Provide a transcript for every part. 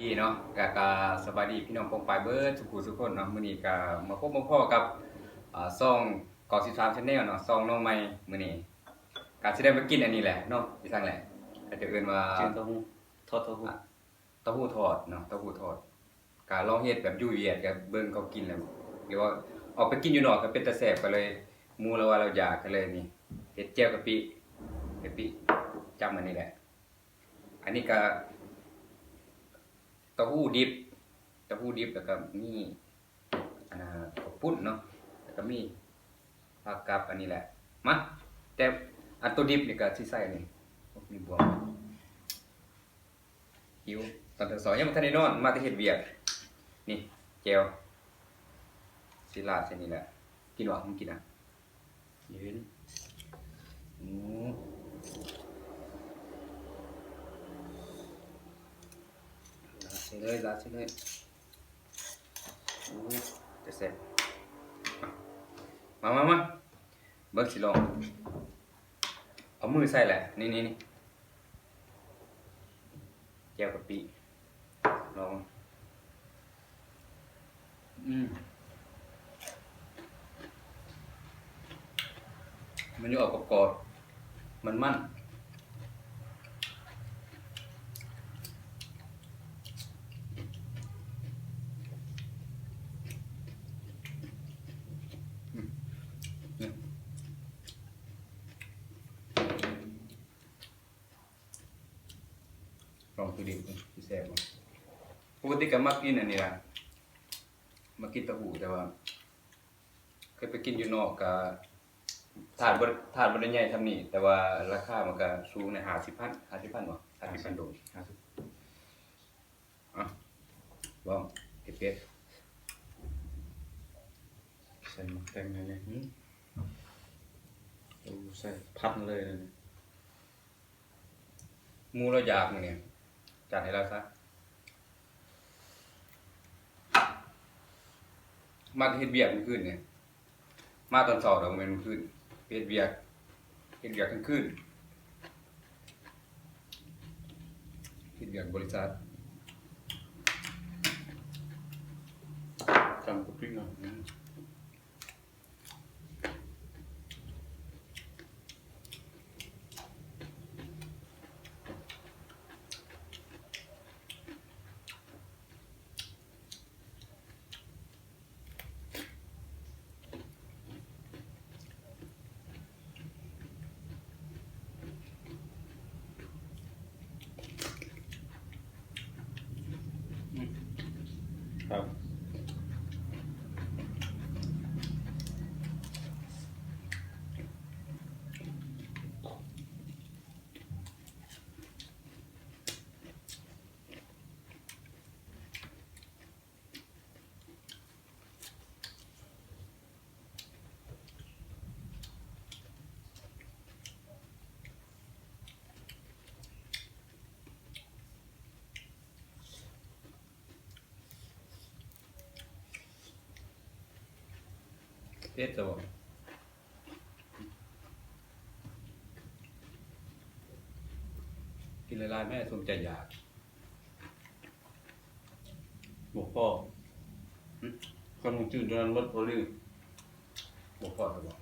ดีเนาะกากาสบายดีพี่น้องปองปลายเบิร์ดสุขุสุขคนเนาะมื้อนี้ก็มาพบมาพ่อกับอ่าซ่องกอ13 Channel เนาะซ่องน้องใหม่มื้อนี้ก็สิได้มากินอันนี้แหละเนาะพี่สั่งแหละก็จะเอิ้นว่าจืดเต้าหู้ทอดเต้าหู้เต้าหู้ทอดเนาะเต้าหู้ทอดก็ลองเฮ็ดแบบอยู่เวียดก็เบิ่งเขากินแล้วหรือว่าออกไปกินอยู่นอกก็เป็นตาแซ่บก็เลยหมู่เราว่าเราอยากก็เลยนี่เฮ็ดแจ่วกะปิกะปิจำอันนี้แหละ อันนี้ก็ เต้าหู้ดิบเต้าหู้ดิบแล้วก็มีอันน่ข้าวปุ้นเนาะแล้วก็มีผักกับอันนี้แหละมาแต่อันตัวดิบนี่ก็สิใส่นี่มีบวงหิวตอนเที่สองยังบ่ทันได้นอนมาแต่เฮ็ดเวียกนี่แจวสิลาดใส่นี่แหละกินบ่มึงกินอะยืนอืมลาด ใส่เลยลาดใส่เลยจะเสร็จมามามาเบิกสิลองเอามือใส่แหละ นี่นี่นี่แก้วกะปิลองอืมมันจะออกกรอบมันมั่นอืมเนี่ยลองตัวเดียวกันที่แซ่บมาปกติก็มักกินอันนี้ละมากินเตะหูแต่ว่าเคยไปกินอยู่นอกก็ถาดบริถาดบริใหญ่ทำนี่ แต่ว่าราคามันก็สูงในหาสิบพันหาสิบพันวะหาสิบพันโดนครับอะลองเผ็ดเผ็ดใส่หมักแตงเลยเนี่ยอืมดูใส่พัดเลยนะเนี่ยหมูเราอยากมื้อเนี่ย จัดให้เราซะมาเฮ็ดเบียกเมื่อคืนเนี่ย มาตอนเช้าเราเมื่อคืนเฮ็ดเบียกเฮ็ดเบียกกลางคืนเฮ็ดเบียกบริษัทจำกับพริกหน่อย เผ็ดแต่ว่ากินหลายแม่สมใจอยากหมกพ่อคนมึงจืดจนรถโพลีบ่พอแต่ว่า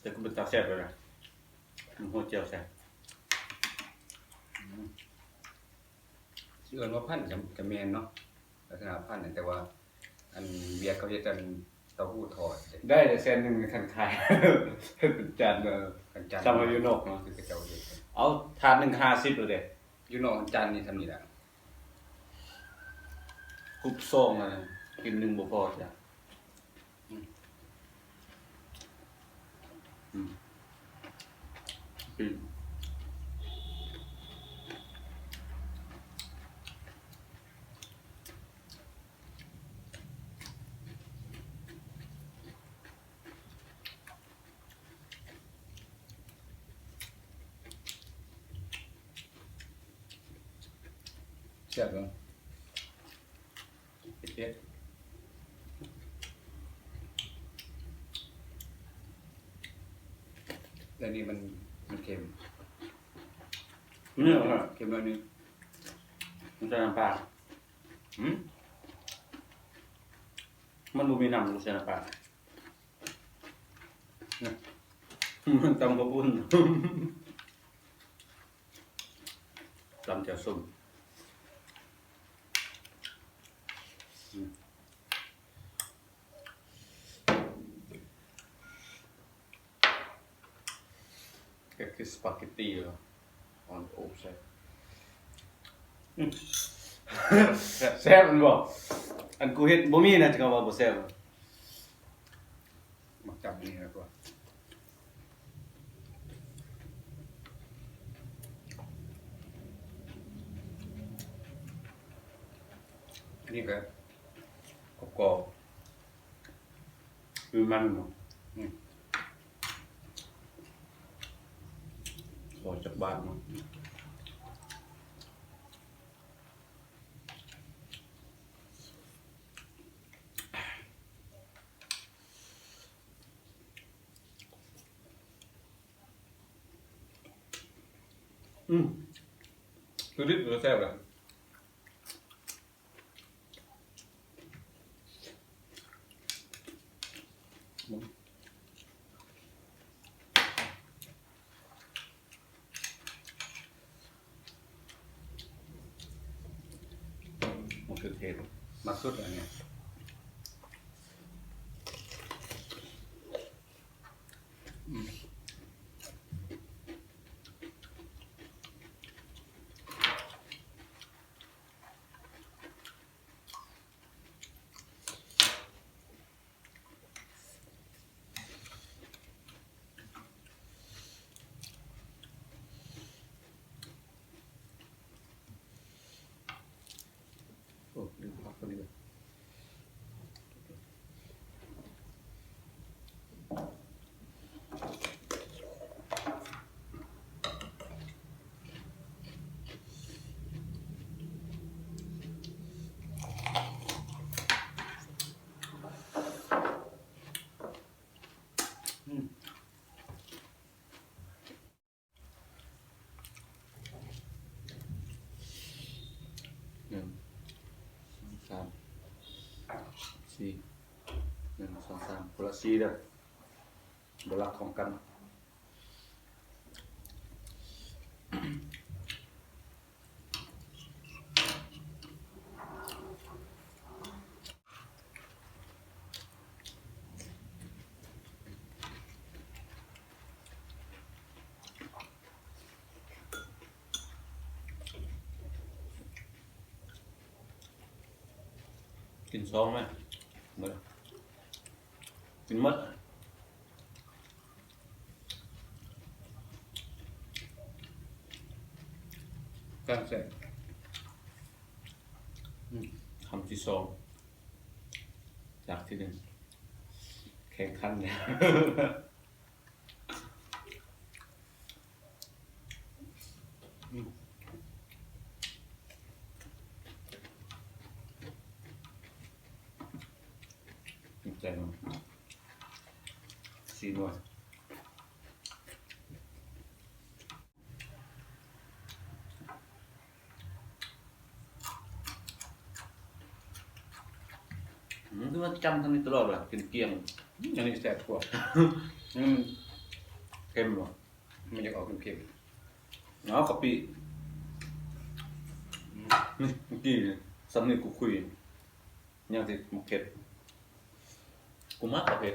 แต่ก็เป็นตาแซ่บเลยนะมันโหเจียวแซ่บชื่อเอิ้นว่าพันธุ์กับกับแมนเนาะลักษณะพันธุ์แต่ว่า อันเวียดเขาเฮ็ดอันเต้าหู้ทอดได้แต่เส้นหนึ่งในทันขายเป็นจานเออกันจันทร์จำมาอยู่นอกเนาะคือกระเจ้าเฮ็ดกันเอาทานหนึ่งห้าสิบเลยเด็อยู่นอกอันจันทร์นี่ทำนี่แหละกรุบซ่องอะกินหนึ่งบ่พอจ้ะอืม ซ่บเนาะเผ็ดๆแล้วนี่มันมันเค็มเนี่ยฮะเค็มแล้วนี่มันใส่น้ำปลาหืมมันบ่มีน้ำมันใส่น้ำปลาเนี่ยมันตำกระปุ้นตำแจ่วส้มอืมก็คือส ปาเกตตี้เหรอออนโอ๊บใช่แซ่บมันบอกอันกูเฮ็ดบ่มีนะจะว่าบ่แซ่บมักจับนี่แล้วก็อันนี้ก็กรอบคือมันเนาะ ออกจากบ้านเนาะอืมคือดิบหรือแซ่บล่ะ มันคือเทศมักสุดอันเนี้ยอืม โอ้ลืมพักคนนี้เลย อืม หนึ่งสองสามสี่หนึ่งสองสามคนละสี่เด้อบลักของกันกินซองไหม หมดกินหมดกลางแซ่บอืมคำที่สองจากที่หนึ่งแข่งขันเนี่ยอืมถูกใจมั้ยสี่หน่วย อืมคือว่าจำทางนี้ตลอดเลยกินเกลียง อั นนี้แซ่บกว่าอืมเค็มบ่มันจะออกเค็มเนาะกะปินี่เมื่อกี้เนี่ยสำนึกกูคุยยังสิหมกเผ็ดกูมักกะเผ็ด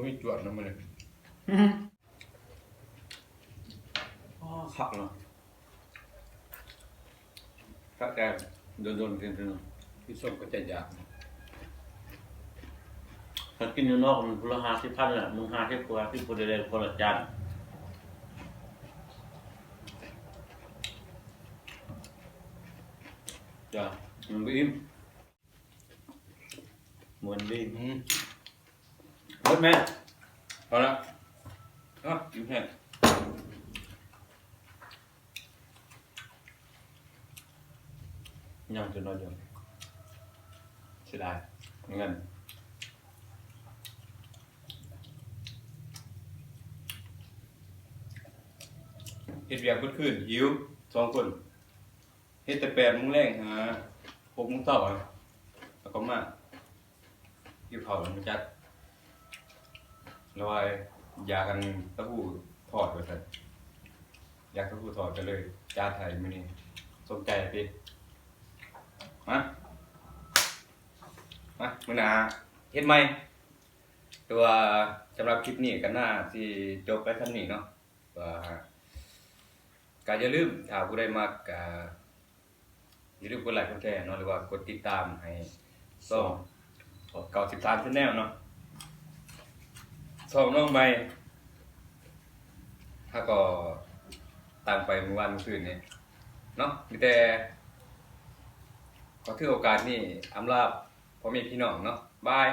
มเรื่องเลยเปิดๆเอาไปนะอืมบ่มีจวดนำมันเลยอ๋อขักเนาะถ้าแกโดนๆกินๆพี่ส้มก็จะอยากถ้ากินอยู่นอกมันพละห้าสิบพันแหละมึงห้าสิบกว่าที่คนเดียวคนละจานจ้ะมันไม่อิ่มเหมือนดี อืมหมดแม่พอละอะยิ้มแห้ยังจะนอนอยู่เสียดายเงินเฮ็ดเวียกเบิดคืนหิวสองคนเฮ็ดแต่แปดโมงแรงหาหกโมงเช้าอแล้วก็มาอยู่เขาแล้วมันจัด แล้วว่าอยากกันเต้าหู้ทอดว่าซั่นอยากเต้าหู้ทอดก็เลยจาไทยมื้อนี้สนใจพี่มามามื้อหน้าเฮ็ดใหม่ต่ว่าสำหรับคลิปนี้ก็น่าสิจบไปท่านี้เนาะว่าก็อย่าลืมถ้าผู้ใดมักก็อย่าลืมกดไลค์กดแชร์เนาะหรือว่ากดติดตามให้ช่องเก่าสิบสามชแนลเนาะ ช่องน้องใหม่ถ้าก็ตามไปเมื่อวานเมื่อคืนนี้เนาะมีแต่ขอถือโอกาสนี้อำลาพ่อแม่พี่น้องเนาะบาย